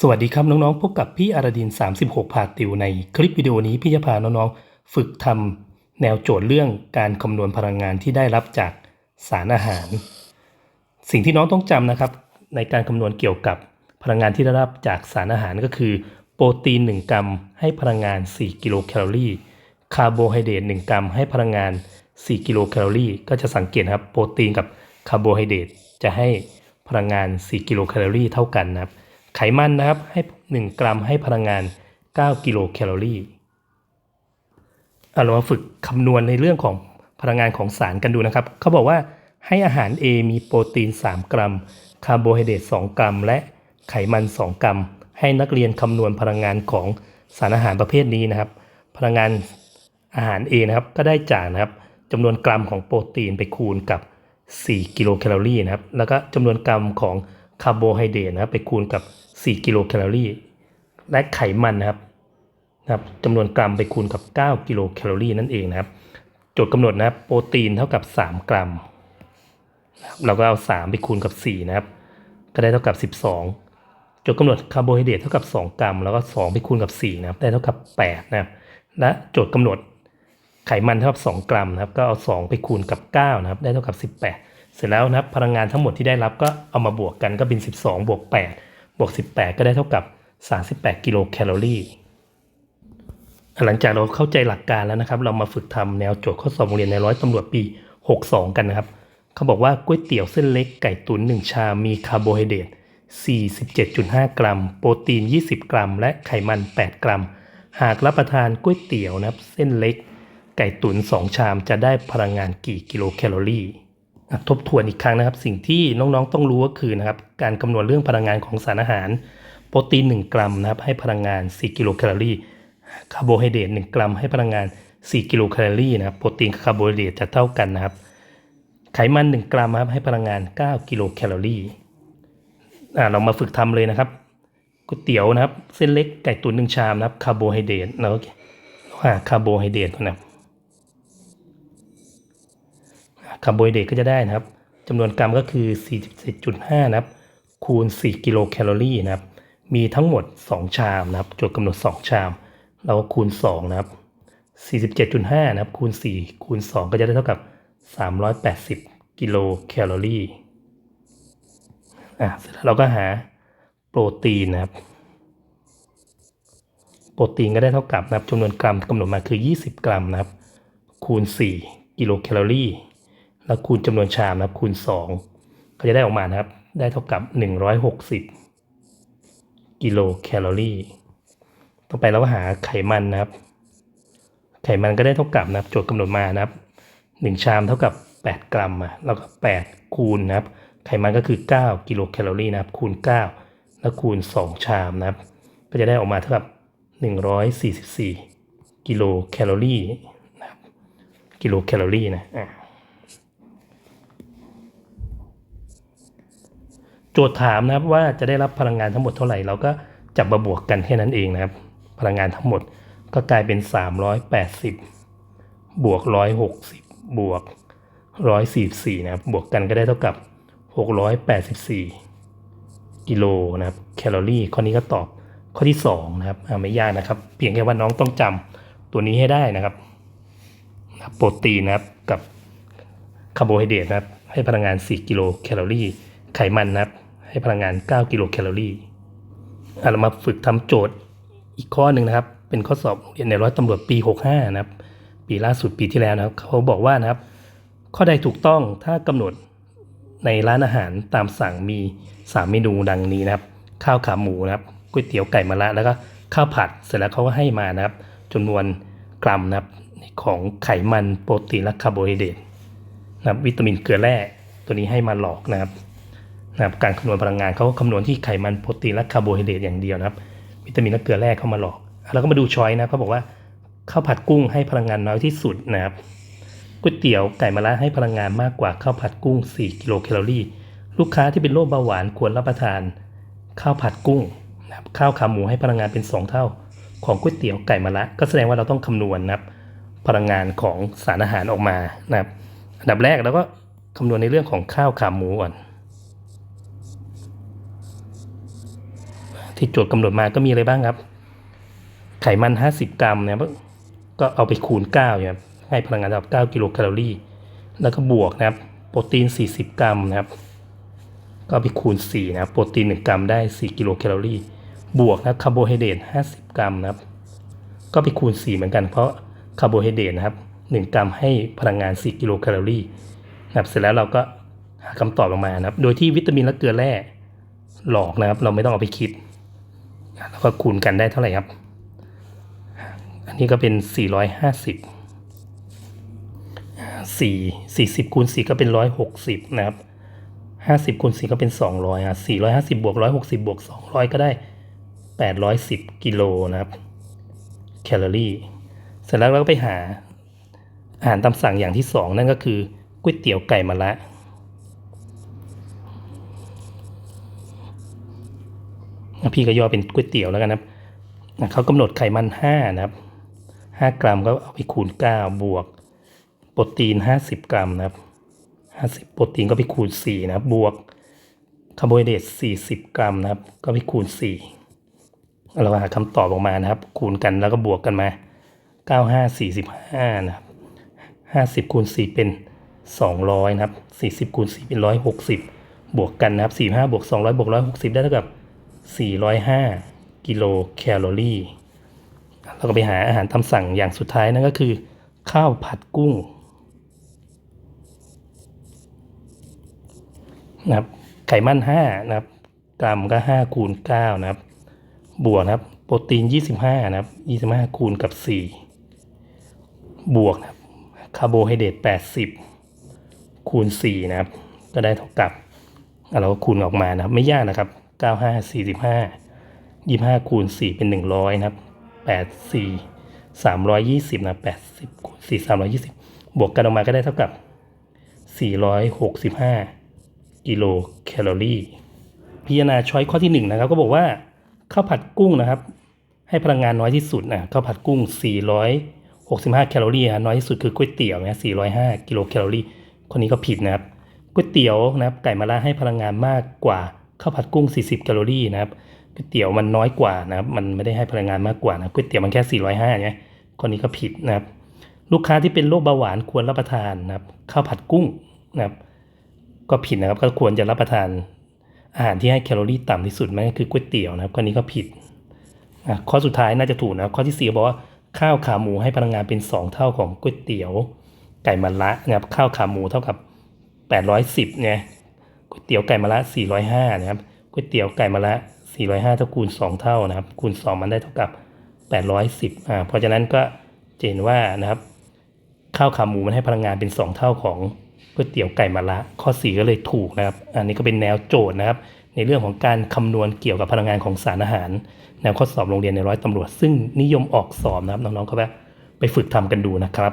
สวัสดีครับน้องๆ พบกับพี่อารดิน 36 พาติวในคลิปวิดีโอนี้พี่จะพาน้องๆ ฝึกทำแนวโจทย์เรื่องการคำนวณพลังงานที่ได้รับจากสารอาหาร สิ่งที่น้องต้องจำนะครับ ในการคำนวณเกี่ยวกับพลังงานที่ได้รับจากสารอาหารก็คือ โปรตีน 1 กรัม ให้พลังงาน 4 กิโลแคลอรี่ คาร์โบไฮเดรต1 กรัม ให้พลังงาน 4 กิโลแคลอรี่ ก็จะสังเกตครับ โปรตีนกับคาร์โบไฮเดรตจะให้พลังงาน 4 กิโลแคลอรี่เท่ากันนะครับ ไขมันนะครับให้ 1 กรัมให้พลังงาน 9 กิโลแคลอรี่เอาเรามาฝึกคำนวณในเรื่องของพลังงานของสารกันดูนะครับ เขาบอกว่าให้อาหาร A มีโปรตีน 3 กรัม คาร์โบไฮเดรต2กรัม และไขมัน 2 กรัม ให้นักเรียนคำนวณพลังงานของสารอาหารประเภทนี้นะครับ พลังงานอาหาร A นะครับก็ได้จากนะครับจำนวนกรัมของโปรตีนไปคูณกับ 4 กิโลแคลอรี่นะครับ แล้วก็จำนวนกรัมของ คาร์โบไฮเดรตนะครับไปคูณกับ 4 กิโลแคลอรี่ และไขมันนะครับนะครับจำนวนกรัมไปคูณกับ 9 กิโลแคลอรี่นั่นเองนะครับโจทย์กำหนดนะครับโปรตีนเท่ากับ 3 กรัมนะครับเราก็เอา 3 ไปคูณกับ 4 นะครับ ก็ได้เท่ากับ 12 โจทย์กำหนดคาร์โบไฮเดรตเท่ากับ 2 กรัม แล้วก็ 2 ไปคูณกับ 4 นะครับ ได้เท่ากับ 8 นะครับ และโจทย์กำหนดไขมันเท่ากับ 2 กรัมนะครับ ก็เอา 2 ไปคูณกับ 9 นะครับ ได้เท่ากับ 18 เสร็จแล้วนะครับพลังงานทั้งหมดที่ได้รับก็เอามาบวกกันก็เป็น 12 บวก 8 บวก 18 ก็ได้เท่ากับ 38 กิโลแคลอรี่ หลังจากเราเข้าใจหลักการแล้วนะครับ เรามาฝึกทำแนวโจทย์ข้อสอบโรงเรียนในร้อยตำรวจปี 62 กันนะครับ เขาบอกว่าก๋วยเตี๋ยวเส้นเล็กไก่ตุ๋น1 ชามมีคาร์โบไฮเดรต47.5 กรัม โปรตีน 20 กรัม และไขมัน 8 กรัม หากรับประทานก๋วยเตี๋ยวนะครับ เส้นเล็ก ไก่ตุ๋น2 ชามจะได้พลังงานกี่กิโลแคลอรี่ ทบทวนอีกครั้งนะครับ สิ่งที่น้องๆต้องรู้ก็คือนะครับการคำนวณเรื่องพลังงานของสารอาหาร โปรตีน 1 กรัมนะครับให้พลังงาน 4 กิโลแคลอรี่คาร์โบไฮเดรต1 กรัมให้พลังงาน 4 กิโลแคลอรี่นะครับโปรตีนคาร์โบไฮเดรตจะเท่ากันนะครับ ไขมัน 1 กรัมครับให้พลังงาน 9 กิโลแคลอรี่อ่าเรามาฝึกทำเลยนะครับก๋วยเตี๋ยวนะครับ เส้นเล็กไก่ตุ๋น1ชามนะครับคาร์โบไฮเดรตเราหาคาร์โบไฮเดรตก่อนนะครับ คาร์โบไฮเดรตก็จะได้นะครับจำนวนกรัมก็คือ 47.5 นะครับ คูณ 4 กิโลแคลอรี่นะครับ มีทั้งหมด 2 ชามนะครับจทย์กำหนด 2 ชาม เราก็คูณ 2 นะครับ 47.5 นะครับ คูณ 4 คูณ 2 ก็จะได้เท่ากับ 380 กิโลแคลอรี่ อะเสร็จแล้วเราก็หาโปรตีนนะครับ โปรตีนก็ได้เท่ากับนะครับจำนวนกรัมกำหนดมาคือ 20 กรัมนะครับ คูณ 4 กิโลแคลอรี่ แล้วคูณจำนวนชามนะครับคูณ 2 ก็จะได้ออกมานะครับ ได้เท่ากับ 160 กิโลแคลอรี่ต่อไปเราก็หาไขมันนะครับ ไขมันก็ได้เท่ากับนะครับ โจทย์กำหนดมานะครับ 1 ชามเท่ากับ 8 กรัมอะแล้วก็8คูณนะครับ ไขมันก็คือ 9 กิโลแคลอรี่นะครับ คูณ 9 แล้วคูณ 2 ชามนะครับ ก็จะได้ออกมาเท่ากับ 144 กิโลแคลอรี่นะครับ กิโลแคลอรี่นะอะ โจทย์ถามนะครับว่าจะได้รับพลังงานทั้งหมดเท่าไหร่ เราก็จับมาบวกกันแค่นั้นเองนะครับ พลังงานทั้งหมดก็กลายเป็น 380 บวก 160 บวก 144 นะครับ บวกกันก็ได้เท่ากับ 684 กิโลนะครับแคลอรี่ข้อนี้ก็ตอบข้อที่ 2 นะครับไม่ยากนะครับ เพียงแค่ว่าน้องต้องจำตัวนี้ให้ได้นะครับนะครับโปรตีนนะครับกับคาร์โบไฮเดรตนะครับให้พลังงาน 4 กิโลแคลอรี่ไขมันนะครับ ให้พลังงาน 9 กิโลแคลอรี่เรามาฝึกทำโจทย์อีกข้อหนึ่งนะครับ เป็นข้อสอบเรียนในร้อยตำรวจปี 65 นะครับ ปีล่าสุดปีที่แล้วนะครับ เขาบอกว่านะครับ ข้อใดถูกต้องถ้ากำหนดในร้านอาหารตามสั่งมี 3 เมนูดังนี้นะครับ ข้าวขาหมูนะครับก๋วยเตี๋ยวไก่มะระแล้วก็ข้าวผัดเสร็จแล้วเขาก็ให้มานะครับจำนวนกรัมนะครับของไขมันโปรตีนและคาร์โบไฮเดรตนะครับวิตามินเกลือแร่ตัวนี้ให้มาหลอกนะครับ นะครับการคำนวณพลังงานเขาคำนวณที่ไขมันโปรตีนและคาร์โบไฮเดรตอย่างเดียวนะครับ วิตามินและเกลือแร่เข้ามาหลอกแล้วก็มาดูช้อยนะเขาบอกว่าข้าวผัดกุ้งให้พลังงานน้อยที่สุดนะครับก๋วยเตี๋ยวไก่มะระให้พลังงานมากกว่าข้าวผัดกุ้ง 4 กิโลแคลอรี่ ลูกค้าที่เป็นโรคเบาหวานควรรับประทาน ข้าวผัดกุ้งนะครับข้าวขาหมูให้พลังงานเป็น 2 เท่า ของก๋วยเตี๋ยวไก่มะระก็แสดงว่าเราต้องคำนวณนะครับพลังงานของสารอาหารออกมานะครับอันดับแรกเราก็คำนวณในเรื่องของข้าวขาหมูก่อน ที่โจทย์กำหนดมาก็มีอะไรบ้างครับ ไขมัน 50 กรัมเนะครับก็เอาไปคูณ9เนี่ยให้พลังงานเท่ากับ 9 กิโลแคลอรี่ แล้วก็บวกนะครับ โปรตีน 40 กรัมนะครับ ก็ไปคูณ4นะครับโปรตีน 1 กรัมได้ 4 กิโลแคลอรี่ บวกนะครับคาร์โบไฮเดรต50 กรัมนะครับ ก็ไปคูณ 4 เหมือนกัน เพราะคาร์โบไฮเดรตนะครับ 1 กรัมให้พลังงาน 4 กิโลแคลอรี่นะครับเสร็จแล้วเราก็หาคำตอบออกมานะครับ โดยที่วิตามินและเกลือแร่หลอกนะครับ เราไม่ต้องเอาไปคิด แล้วก็คูณกันได้เท่าไหร่ครับ อันนี้ก็เป็น 450 4 40คูณ4ก็เป็น 160 นะครับ 50คูณ4ก็เป็น 200อะ450บวก160บวก200 ก็ได้ 810 กิโลนะครับ แคลอรี่ เสร็จแล้วเราก็ไปหาอาหารตามสั่งอย่างที่ 2 นั่นก็คือก๋วยเตี๋ยวไก่มะระ พี่ก็ย่อเป็นก๋วยเตี๋ยวแล้วกันนะครับเขากำหนดไขมัน5นะครับ5 กรัมก็เอาไปคูณ 9 บวก โปรตีน 50 กรัมนะครับ50 โปรตีนก็ไปคูณ 4 นะครับ บวกคาร์โบไฮเดรต40 กรัมนะครับ ก็ไปคูณ 4 เราหาคำตอบออกมานะครับ คูณกันแล้วก็บวกกันมา 95 45 นะครับ 50 คูณ 4 เป็น 200 นะครับ 40 คูณ 4 เป็น 160 บวกกันนะครับ 45 บวก 200 บวก 160 ได้เท่ากับ 405 กิโลแคลอรี่ เราก็ไปหาอาหารตามสั่งอย่างสุดท้ายนั่นก็คือ ข้าวผัดกุ้งนะครับไขมัน5นะครับกรัมก็ 5 คูณ9นะครับ บวกนะครับ โปรตีน 25 นะครับ 25 คูณกับ 4 บวกนะครับคาร์โบไฮเดรต80 คูณ 4 นะครับ ก็ได้เท่ากับเราก็คูณออกมานะครับ ไม่ยากนะครับ 95 45 25คูณ4เป็น 100 นะครับ 8 4 320 นะ 80คูณ4 320 บวกกันออกมาก็ได้เท่ากับ 465 กิโลแคลอรี่ พิจารณาช้อยข้อที่ 1 นะครับ ก็บอกว่าข้าวผัดกุ้งนะครับ ให้พลังงานน้อยที่สุดนะข้าวผัดกุ้ง 465 แคลอรี่นะน้อยที่สุดคือก๋วยเตี๋ยวนะ405 กิโลแคลอรี่ คนนี้ก็ผิดนะครับก๋วยเตี๋ยวนะครับไก่มะระให้พลังงานมากกว่า ข้าวผัดกุ้ง 40 แคลอรี่นะครับก๋วยเตี๋ยวมันน้อยกว่านะครับ มันไม่ได้ให้พลังงานมากกว่านะก๋วยเตี๋ยวมันแค่ 405เนี่ยคนนี้ก็ผิดนะครับ ลูกค้าที่เป็นโรคเบาหวานควรรับประทานนะครับข้าวผัดกุ้งนะครับก็ผิดนะครับก็ควรจะรับประทานอาหารที่ให้แคลอรี่ต่ำที่สุดนั่นก็คือก๋วยเตี๋ยวนะครับข้อนี้ก็ผิดอะข้อสุดท้ายน่าจะถูกนะข้อที่สี่บอกว่าข้าวขาหมูให้พลังงานเป็น 2 เท่าของก๋วยเตี๋ยว ไก่มะระนะครับข้าวขาหมูเท่ากับ 810เนี่ย ก๋วยเตี๋ยวไก่มะระ405 นะครับก๋วยเตี๋ยวไก่มะระ405 เท่าคูณ 2 เท่านะครับ คูณ 2 มันได้เท่ากับ 810อ่าเพราะฉะนั้นก็จะเห็นว่านะครับข้าวขาหมูมันให้พลังงานเป็น 2 เท่าของก๋วยเตี๋ยวไก่มะระข้อ 4 ก็เลยถูกนะครับ อันนี้ก็เป็นแนวโจทย์นะครับ ในเรื่องของการคำนวณเกี่ยวกับพลังงานของสารอาหาร แนวข้อสอบโรงเรียนในร้อยตำรวจ ซึ่งนิยมออกสอบนะครับน้องๆก็แบบไปฝึกทำกันดูนะครับ